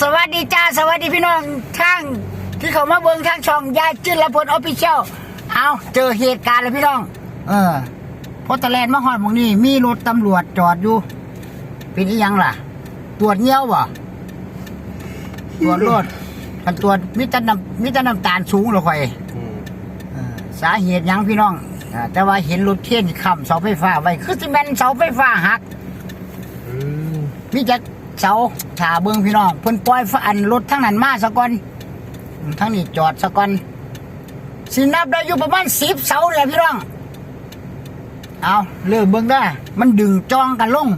สวัสดีจ้าสวัสดีพี่น้องทั้งที่เขามาเบิ่งทางช่องยายจื้นและพลออฟฟิเชียลเอาเจอเหตุการณ์แล้วพี่น้อง เออพอตะแลนมาฮอดหมองนี้มีรถตำรวจจอดอยู่ เป็นอีหยังล่ะ ตรวจเงี้ยวบ่ตรวจรถกันตรวจมิตรน้ำมิตรน้ำตาลสูงเหรอค่อยอืมเออสาเหตุหยังพี่น้องอ่าแต่ว่าเห็นรถเทียนค้ำเสาไฟฟ้าไว้คือสิแม่นเสาไฟฟ้าหักอืมมีจัก เสาถ่าเบิ่งพี่น้องเพิ่นปล่อยฟ้าอันรถทั้งนั้นมาซะก่อนทั้งนี้จอดซะก่อนสินับได้อยู่ประมาณ10เสาเลยพี่น้องเอาเริ่มเบิ่งได้อมันดึงจองกันลง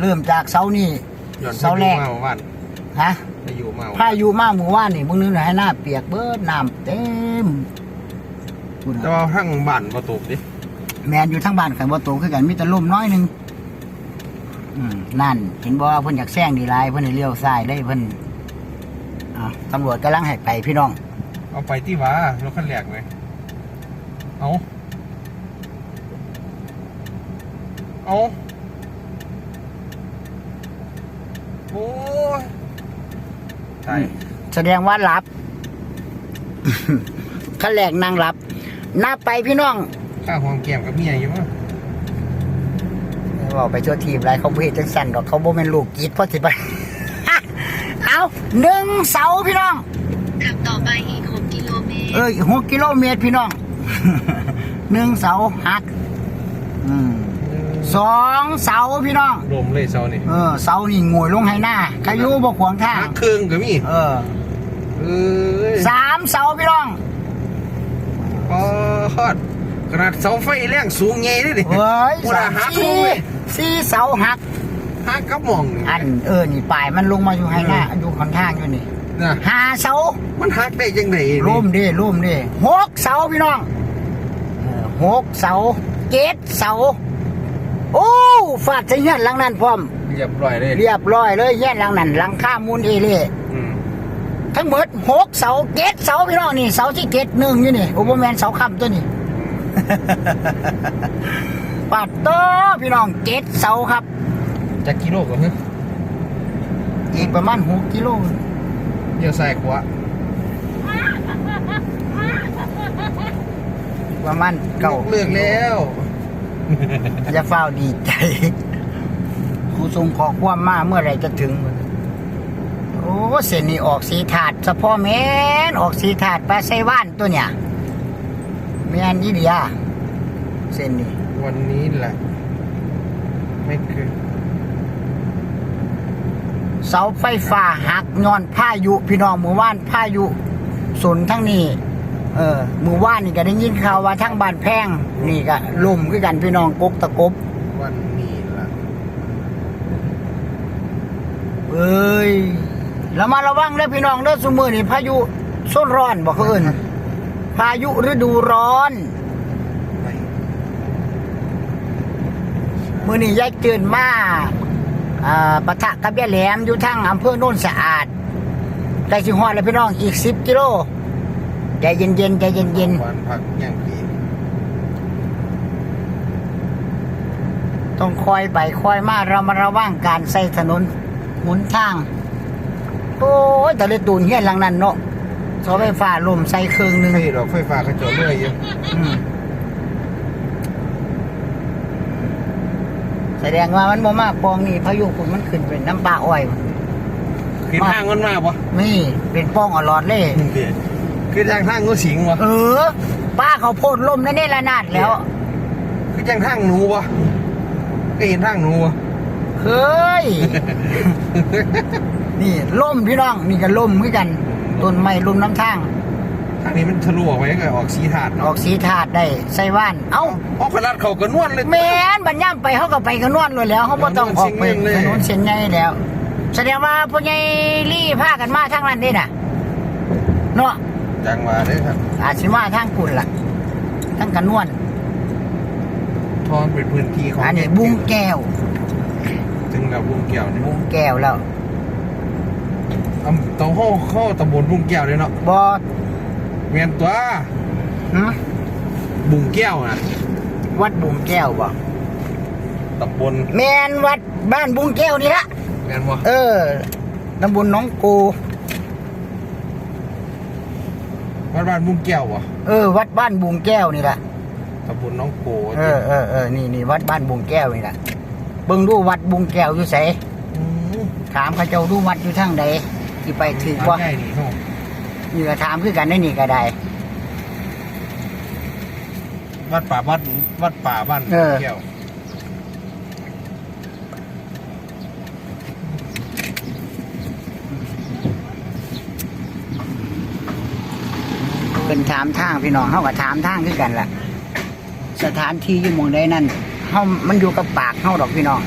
เริ่มจากเสานี่หย่อนเสาแรกพยุมาวันฮะพายุมาพายุมาหมู่ว่านนี่มึงนึกหน่อยให้หน้าเปียกเบิดน้ำเต็มพูดแต่นะว่าทั้งบ้านประตูดิ แมนอยู่ทั้งบ้านขันบ่โตคือกันมีแต่ลมน้อยหนึงอืมนั่นเห็นบ่ว่าเพิ่นอยากแซงดีหลายเพิ่นให้เลี้ยวซ้ายเลยเพิ่นอ่าตำรวจกำลังให้ไปพี่น้อง เอาไปที่ว้ารถคันแรกไหมเอาเอาโอ้ยตายแสดงว่าหลับขั้นแรกนั่งหลับนับไปพี่น้อง ข้าหอมแก้มกับเมียอยู่มั้งบอกไปชั่วทีมไรเขาบ่เฮ็ดจังสั่นดอกเขาบ่แม่นลูกกีดพอสิไปเอาหนึ่งเสาพี่น้องขับต่อไปอีก6กิโลเมตรเอ้ยหกกิโลเมตรพี่น้องหนึ่งเสาหักอืมสองเสาพี่น้องลมเลยเสานี่เออเสานี่งวยลงให้หน้าขายุบกขวางทางหักเครื่องก็มีเออเอ้ยสามเสาพี่น้องปอด ขนาดเสาไฟแรงสูงไงด้วยดิเฮ้ยโอ้สาละมหักลสี่งเลย สี่เสาหัก หักกับหมองนี่อันเออนี่ปลายมันลงมาอยู่ให้หน้าอยู่ข้างทางอยู่นี่นะห้าเสามันหักได้ยังไงนี่ร่มดิร่มดิหกเสาพี่น้องเออหกเสาเจ็ดเสาโอ้ฟาดใส่เงี้ยนหลังนั้นพร้อม เรียบร้อยเลยเรียบร้อยเลยเงี้ยนหลังนั้นหลังข้ามูลเอเล่อืมทั้งหมดหกเสาเจ็ดเสาพี่น้องนี่เสาที่เจ็ดหนึ่งอยู่นี่โอเปอร์แมนเสาคำตัวนี้ ปัดโตพี่น้องเจ็ดเสาครับจักกิโลกว่าฮะอีกประมาณหกกิโลเดี๋ยวใส่ขวาประมาณเก้าเลิกแล้วจะเฝ้าดีใจครูทรงขอความมาเมื่อไหรจะถึง โอ้เส้นนี้ออกสีถาดสะพ่อแม่นออกสีถาดปลาไซว่านตัวเนี่ย แม่นอีเดียเส้นนี้วันนี้แหละ ไม่เคยเสาไฟฟ้าหักนอนพายุพี่น้องหมู่บ้านพายุสนทั้งนี้ เออหมู่บ้านนี่ก็ได้ยินข่าวว่าทั้งบ้านแพงนี่ก็ล่มคือกันพี่น้องกกตะกบ วันนี้ละเอ้ยแล้วมาระวังเด้อพี่น้องเด้อซุมือนี่พายุส้นร้อนบอกเขาเอิ้น พายุฤดูร้อนไปมือนี่ยายเตือนมาอ่าปะทะกับยายแหลมอยู่ทั้งอำเภอโน่นสะอาดใกล้สิฮอดแล้วพี่น้องอีกสิบกิโลใจเย็นๆใจเย็นวันพักย่างปีๆต้องคอยไปคอยมาเรามาระวังการใส่ถนนหมุนทาง โอ้ยแต่เลยตูนเฮียนหลังนั้นเนาะ เสาไฟฟ้าล่มใส่เครื่องหนึงไม่ดอกไฟฟ้าเขาจอดเรื่อยอยู่อืมแสดงว่ามันบ่มาปองนี่พายุฝนมันขึ้นเป็นน้ำปลาอ้อยคือทางมันมาปะนี่เป็นป้องอลอดเลยคือทางทางงูสิงวะเออ ป้าเขาโพดลมนั่นนี่ละนาดแล้ว คือจังทางหนูวะก็เห็นทางหนูวะ เฮ้ย นี่ล่มพี่น้องนี่ก็ล่มเหมือนกัน ต้นไม้ล่มน้ำทาง ทางนี้มันทะลุออกไปก็ออกสีถาดอเนาะอกสีถาดได้ใส่ว่าน เอ้าเอาขนาดเขาก็นวดเลย แม่นบัญญัติไปเขาก็ไปกันนวดเลยแล้วเขาบ่ต้องออกไปถนนเส้นเมืองเลยถนนเส้นใหญ่แล้ว แสดงว่าพวกใหญ่รี่พากันมาทางนั้นได้น่ะเนาะ จังหวะเด้อครับอาจสิมาทางกุ่นล่ะทางกันนวลทอนเป็นพื้นที่ของอันนี้บุ้งแก้ว ถึงกับบุ้งแก้วเนี่ยบุ้งแก้วแล้ว อำต้องเข้าเข้าตำบลบุ้งแก้วเลยเนาะบ่เมียนตัวหึบุ้งแก้วนะวัดบุ้งแก้วบ่ตำบลแมนวัดบ้านบุงแก้วนี่ละแม่นบ่เออตำบลหน้องกูวัดบ้านมุงแก้วบ่เออ วัดบ้านบุงแก้วนี่ละตำบลน้องโกเออเออเออนี่นี่วัดบ้านบุงแก้วนี่ละเบิ่งดูวัดบุงแก้วอยู่ไสมถามเขาเจ้าดูวัดอยู่ทางใด ที่ไปถือวัว่าดใหญ่นี่เนาะนี่ก็ถามคือกันได้นี่ก็ได้ วัดป่าวัดวัดป่าบ้านเออ แก้วเป็นถามทางพี่น้องเขาก็ถามทางคือกันล่ะ สถานที่อยู่หมองใดนั่นเฮามันอยู่กับปากเฮาดอกพี่น้อง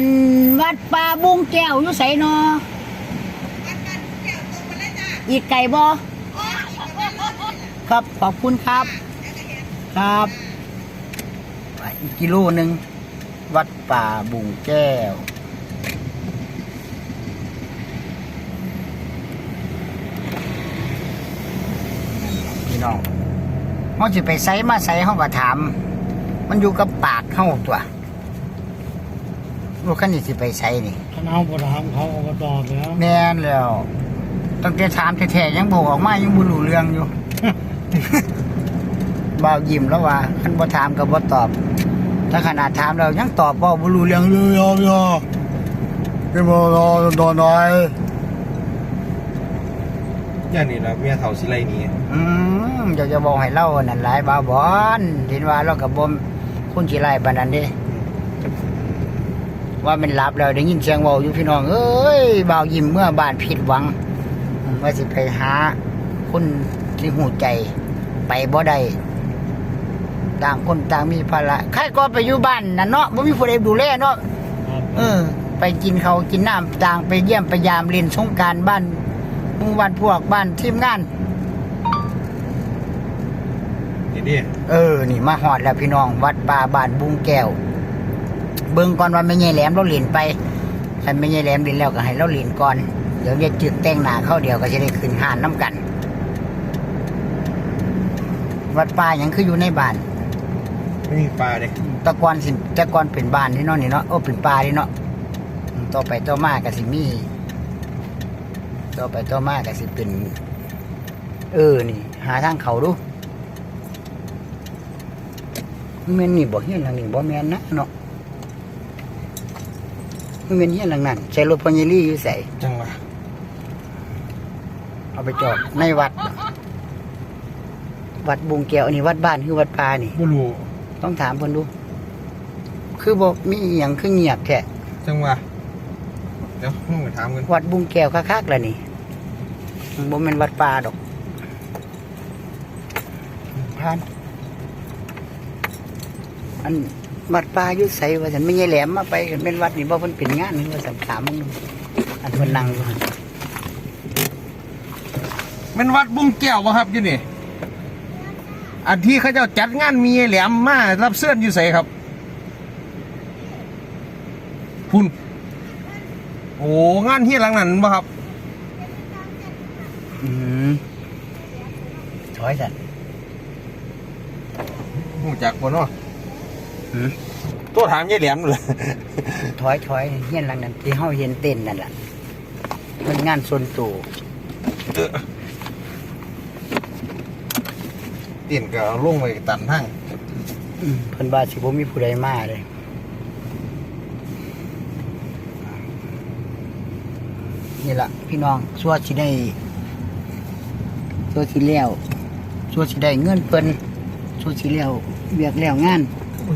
อันวัดป่าบุ้งแก้วอยู่ไสนออีกไก่บ่ครับขอบคุณครับ ครับ อีกกิโลหนึ่งวัดป่าบุงแก้ว พี่น้องเขาจะไปไซมาไซเขาก็ถาม มันอยู่กับปากเข้าตัว ลูกขันนี่สิไปไซนี่คณะบริหารเขาอบตแล้วแน่นแล้วตั้งแต่ถามแท้ๆยังบอกออกมายังบ่รู้เรื่องอยู่ บ่าวยิ้มแล้วว่าคันบ่ถามก็บ่ตอบ ถ้าขนาดถามแล้วยังตอบบ่บ่รู้เรื่องเลยยอมยอมเป็นบ่รอดอน้อยอย่างนี้ละเมียเฒ่าสิไลหนี้อืมอยากจะบอกให้เล่านั่นหลายบ่าวบอนเห็นว่าเราก็บ่คนสิไล่ปานนั้นเด้ ว่ามันหลับแล้วได้ยินเสียงเว้าอยู่พี่น้องเอ้ยบ่าวยิ้มเมื่อบ้านผิดหวังอืมว่าสิไปหาคนที่หูใจไปบ่ได้ต่างคนต่างมีภาระใครก็ไปอยู่บ้านนั่นเนาะบ่มีผู้ใดดูแลเนาะเออ ไปกินเขาวกินน้ำต่างไปเยี่ยมไปยามเรียนสงกรารบ้านหมู่บ้านพวกบ้านทีมงานนี่ดิเออ นี่มาหอดแล้วพี่น้อง วัดป่าบ้านบุงแก้ว เบิ่งก่อนว่าไม่ใช่แหลมเราเรียนไปคันไม่ใช่แหลมเรียนแล้วก็ให้เราเรียนก่อน เดี๋ยวจะจืดแต่งหน้าเข้าเดียวก็จะได้ขึ้นหานน้ำกัน วัดป่าหยังคืออยู่ในบ้านไม่มีปลาเด้แตะกอนสิแตะกอนเป็นบ้านนี่เนาะนี่เนาะโอ้เป็นป่านี่เนาะอืมต่อไปต่อมาก็สิมีต่อไปต่อมาก็สิเป็นเออนี่หาทางเขาดูแม่นนี่บ่เฮียนหลังนี้บ่แม่นนะเนาะ มันแม่นเฮียนหลังนั้นใส่รถพญาลี่อยู่ใส่จังหวะเอาไปจอดในวัด วัดบุงแก้วอันนี้วัดบ้านคือวัดป่านี่บ่รู้ต้องถามเพิ่นดู คือบอกมีอหย่างคือเงียบแท้จังหวะเดี๋ยวต้องไปถามกันวัดบุงแก้วคักๆแล้วนี่บ่แม่นวัดป่าดอกผ่านอัน วัดป่าอยู่ไสว่าซั่นไม่ใช่แหลมมาไปกันเป็นวัดนี่บ่เพิ่นเป็นงานนี่ว่าซั่นถามมึงดูอันเพิ่นนั่งอยู่หั่นแมันวัดบุงแก้วบ่ครับอยู่นี่ อันที่เขาเจ้าจัดงานมีแหลมมารับเสื้ออยู่ไสครับ พุ่น โอ้งานเฮียหลังนั้นบ่ครับ อืมถอยซั่นหูจักบ่เนาะหืม ตัวถามยายแหลมเลยถอยถอยเฮียนหลังนั้นที่เฮาเห็นเต้นนั่นล่ะมันงานส่วนตัวเตียนก็ลงไปตันทั้งอืมเพิ่นว่าสิบ่มีผู้ใดมาเลยนี่ล่ะพี่น้องสัวสิได้สัวสิแล้วสัวสิได้เงินเพิ่นสัวสิแล้วเวียกแล้วงาน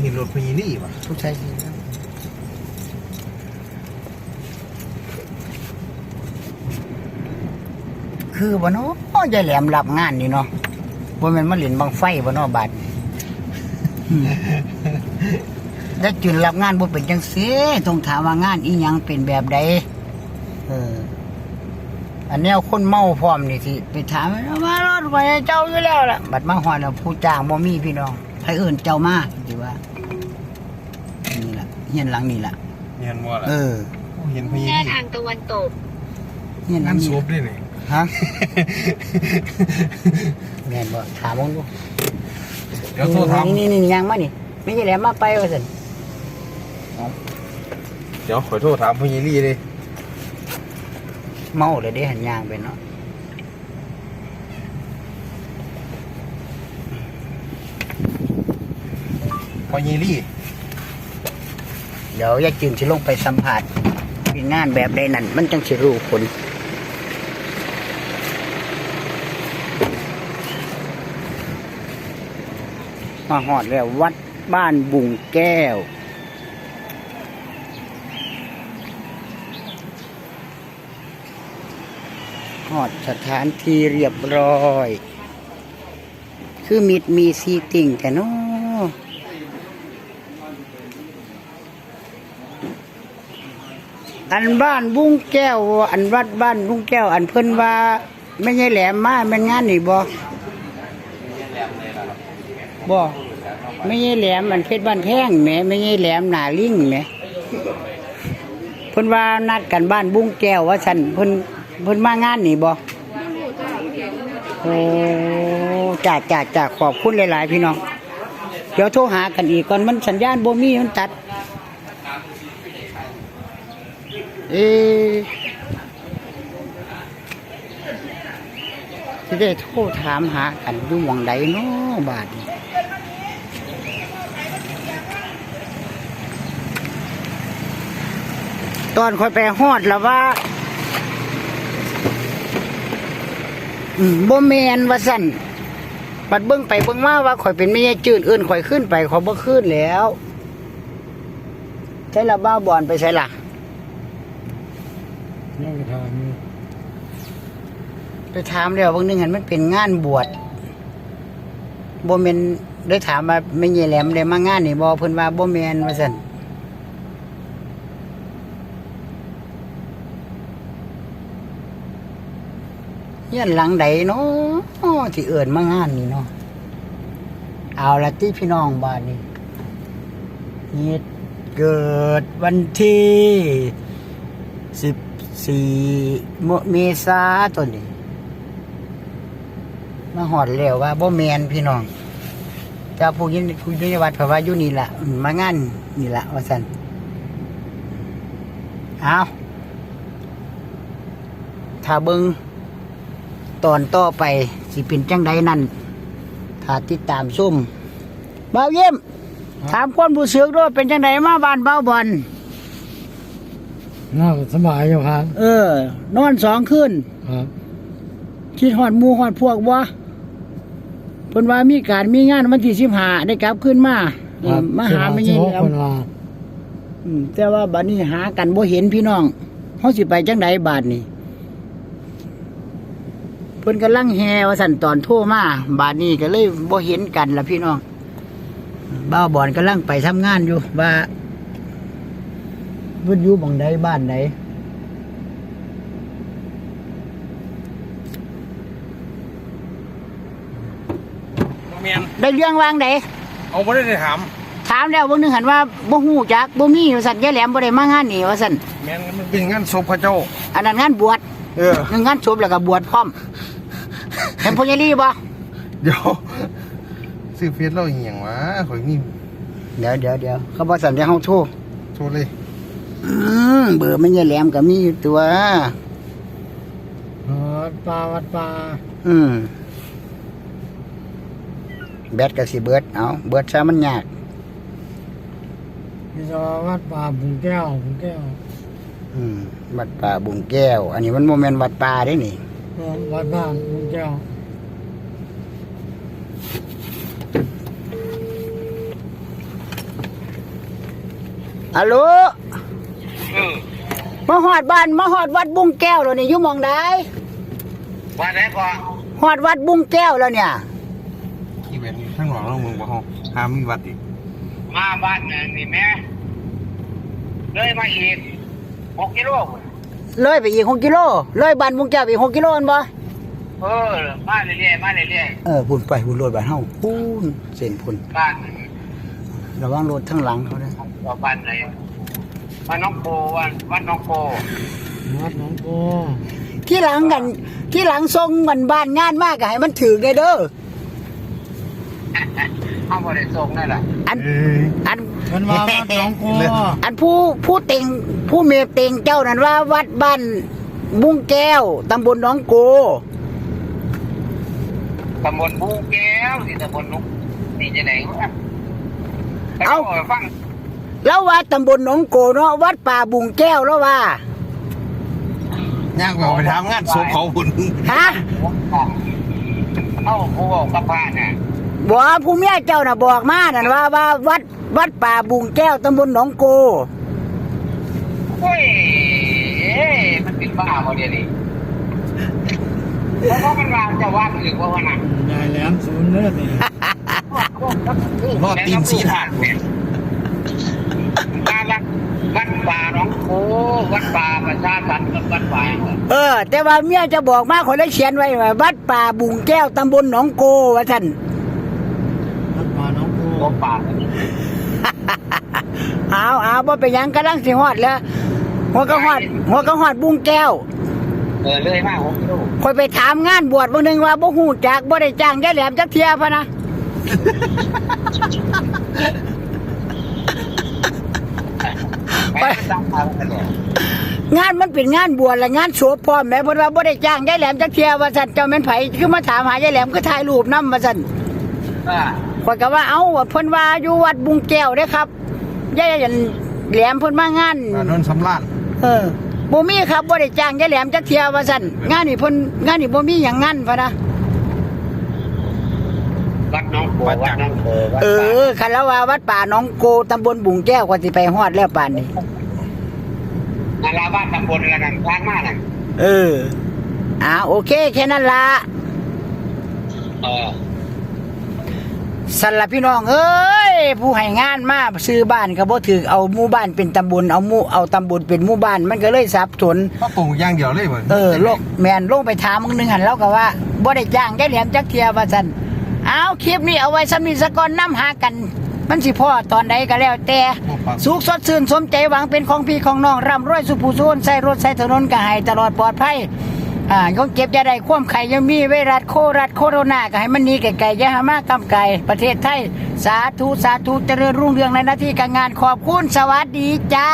เห็นรถพญีนี่ว่ะทุกชายสิแล้วคือบ่เนาะยายแหลมรับงานนี่เนาะบ่แม่นมาเล่นบังไฟบ่เนาะบัดได้จุนรับงานบ่เป็นจังซี่ต้องถามว่างานอีหยังเป็นแบบใดเอออันแนวคนเมาพร้อมนี่สิไปถามว่ามารถไฟเจ้าอยู่แล้วล่ะบัดมาฮอดแล้วผู้จ้างบ่มีพี่น้อง ให้เอิ้นเจ้ามาสิว่านี่ล่ะเฮียนหลังนี่ล่ะเห็นบ่ล่ะเออโอ้เห็นพญีแค่นี่ทางตะวันตกเนี่ยงานั่นนศพด้วยนี่ฮะแม่นบ่ถามมึงดูเดี๋ยวโทรถามนี่นี่นี่ยังมานี่ไม่ใช่แหลมมาไปว่าซั่นเดี๋ยวขอโทษถามพี่ยี่ลี่เลยเมาเลยเด้หันยางไปเนาะ พี่ยี่ลี่ เดี๋ยวยายจืนสิลงไปสัมผัสงานแบบใดนั่นมันจังสิรู้ผลมาหอดแล้ววัดบ้านบุงแก้ว หอดสถานที่เรียบร้อย คือมิดมีซีติ่งแต่เนาะ อันบ้านบุ้งแก้ว อันวัดบ้านบุ้งแก้ว อันเพิ่นว่าไม่ใช่แหลมมาม่นงานนี่บ่บ่ไม่ใช่แหลมอันเพชรบ้านแท่งแหมไม่ใช่แหลมหนาลิงแหมเพิ่นว่านัดกันบ้านบุ้งแก้วว่าฉันเพิ่นเพิ่นมางานนี่บ่โอ้จ้าจ้าจ้าขอบคุณหลาย ๆ พี่น้องเดี๋ยวโทรหากันอีกก่อนมันสัญญาณบ่มีมันตัด เอ๊ที่ได้โทรถามหากันอยู่หมองใดเนาะบาดนี้ตอนคอยไปฮอดแล้วว่าอืมบ่แมนว่าสั่นบัดเบิ่งไปเบิ่งมาว่าข่อยเป็นแม่ยจืดเอื่นข่อยขึ้นไปข่อยบ่ขึ้นแล้ว ใช่ละบ้าบอนไปใช่ละ นั่งทานอยู่ ไปถามแล้วบางนึงเห็นมันเป็นงานบวชบ่แม่นได้ถามว่าแม่ยายแหลมได้มางานนี่บ่เพิ่นว่าบ่แม่นว่าซั่นเฮียนหลังใดเนาะที่เอิ้นมางานนี่เนาะเอาละที่พี่น้องบ้านนี้เหตุเกิดวันที่สิบสี่เมษาตัวนี้ มาหอดแล้วว่าบ่แมนพี่น้องเจ้าผู้ยินผู้ยินวัดเพราะว่าอยู่นี่ละอืมมางานนี่ละว่าสันเอาถ้าเบิงตอนต่อไปสิเป็นจังใดนั่นถ้าติดตามซุ่มเบาเยี่ยมถามคนผู้เสือกด้วยเป็นจังใดมาบ้านเบาบอลน่าสบายอยู่ครับ เออ นอนสองคืนครับคิดหอดหมูหอดพวกบ่ เพิ่นว่ามีการมีงานวันที่สิบห้าได้กลับขึ้นมาเอครัอบมาหาไม่ยินสิบหกแล้วคนลาอืมแต่ว่าบัดนี้หากันบ่เห็นพี่น้องเฮาสิไปจังใดบาดนี้เพิ่นกำลังแฮว่าสั่นตอนโทรมาบาดนี้ก็เลยบ่เห็นกันล่ะพี่น้องบ้าวบอนกำลังไปทำงานอยู่ว่าเพิ่นอยู่บังใดบ้านใดเมียน ได้เรื่องวางใดเอาไม่ได้ถาม ถามแล้วเบิ่งหนึงหันว่าบ่ฮู้จักบ่มีว่าซั่นยายแหลมบ่ได้มางานนี่ว่าซั่นเมียนมันเป็นงานศพพระเจ้า อันนั้นงานบวชเอองานศพแล้วก็บวชพร้อมเห็นพ่อใหญ่ลีบ่เดี๋ยวซื้อเฟซเราอีหยังวะข่อยมีเดี๋ยวเดี๋ยวเดี๋ยวเขาบอกสั่นจะเฮาโทรโทรเลยอืมเบอร์มันยายแหลมก็มีอยู่ตัววัดป่าวัดป่าอืม แบตก็สิเบิดเอาเบิดซะมันยากพี่จอวัดป่าบุงแก้วบุงแก้วอืมวัดป่าบุงแก้ว อันนี้มันโมเมนต์วัดป่าได้นี่เออวัดบ้านบุงแก้วฮัลโหลมาหอดบ้านมาหอดวัดบุงแก้วแล้วนี่อยู่หมองใดว่าไหนก่อนหอดวัดบุงแก้วแล้วเนี่ย ที่แบบนี้ทั้งหลังเราเมืองบ่ฮองหามีวัดอีกมาบ้านนี่นี่แม่เลยมาอีกหกกิโลเลยไปอีกหกกิโลเลยบ้านบุงแก้วไปอีกหกกิโลอันบ่เออมาเรื่อยๆมาเรื่อยเออพุ่นไปพุ่นโลดบ้านเฮาพุ่นเส้นพุ่นๆบ้านระวังรถทั้งหลังเขาเด้อต่อบ้านไหนบ้านน้องโปวันบ้านน้องโปวัดหนองโพที่หลังกันที่หลังทรงมันบ้านงานมากให้มันถือได้เด้อ เอาบริส่งนั่นแหละอันเอ้ยอันมันว่าวัดหลวงโกเรื่องอันผู้ผู้เต็งผู้เมเต็งเจ้านั้นว่า วัดบ้านบุ้งแก้วตำบลหน้องโกตำบลบูแก้วที่ตำบลนุกนี่จะไหนวะไปฟังแล้วว่าตำบลหนองโกเนาะวัดป่าบุงแก้วแล้วว่าย่างไปทำงานศพเขาหุ่นฮะเอ้าผู้บอกกับพระน่ะ บอกว่าผู้เมียเจ้าน่ะบอกมานั่นว่าว่าวัดวัดป่าบุงแก้วตำบลหนองโกเฮ้ยเอ้ยมันเป็นบ้าบ่เดี๋ยวนี้เพราะมันวางจะว่าคือว่าวันนั้นยายแหลมศูนย์เนื้อนี่รอดตีนสีถาดเนี่ยวัดวัดป่าหนองโควัดป่าประชาสันต์วัดป่าเออ แต่ว่าเมียจะบอกมาคนได้เขียนไว้ว่าวัดป่าบุงแก้วตำบลหนองโกว่าท่าน วัดป่าหน้องโกตัวป่าเอาเอาบ่ไปนหยังกำลังสิฮอดแล้วหัวก็ฮอดหัวก็ฮอดบุงแก้วเออเลยมากผมดูคอยไปถามงานบวชบางนึงว่าบ่ฮู้จักบ่ได้จ้างยายแหลมจักเที่ยพะนะไปตั้งมาแล้วเนี่ยงานมันเป็นงานบวชและงานโสวพร้อมแหม่เพิ่นว่าบ่ได้จ้างยายแหลมจักเที่ยว่าซั่นเจ้าแม่นไผคือมาถามหายายแหลมคือถ่ายรูปนำว่าซั่นอ่า ข้อยก็ว่าเอ้าเพิ่นว่าอยู่วัดบุงแก้วเด้อครับยายแหลมเพิ่นมางานนนท์สำรานเออบ่มีครับบ่ได้จ้างยายแหลมจักเที่ยว่าซั่นงานนี่เพิ่นงานนี่บ่มีหยังงานพะนะวัดน้องโควัดน้องโควัดเอป่าอคันแล้วว่าวัดป่าหนองโกตำบลบุงแก้วก็สิไปฮอดแล้วป่านนี้นาราบ้านตำบลกันนั่นทางมานั่นเอออ่าโอเคแค่นั้นละเออ สันละพี่น้องเอ้ยผู้ให้งานมาซื้อบ้านก็บ่ถือเอาหมู่บ้านเป็นตำบลเอาหมู่เอาตำบลเป็นหมู่บ้านมันก็เลยสับสนก็ปลูกอย่างเดียวเลยเหมือนเออโลกแมนลงไปถามมึงหนึงหันแล้วก็ว่าบ่ได้จ้างได้แหลมจักเทียว่าซั่นเอาคลิปนี้เอาไว้สำนีสะก่อนนํหากัน มันสิพ่อตอนใดก็แล้วแต่สุขสดชื่นสมใจหวังเป็นของพี่ของน้องร่ำรวยสุภูสุนใส่รถใส่ถนนก็ให้ตลอดปลอดภัย อ่ายงเก็บยาได้ควมไข่ยังมีไวรัสโครัสโคโรนาก็ให้มันหนีไกลๆอยาหามากำไกลประเทศไทย สาธุสาธุเจริญรุ่งเรืองในหน้าที่การงานขอบคุณสวัสดีจ้า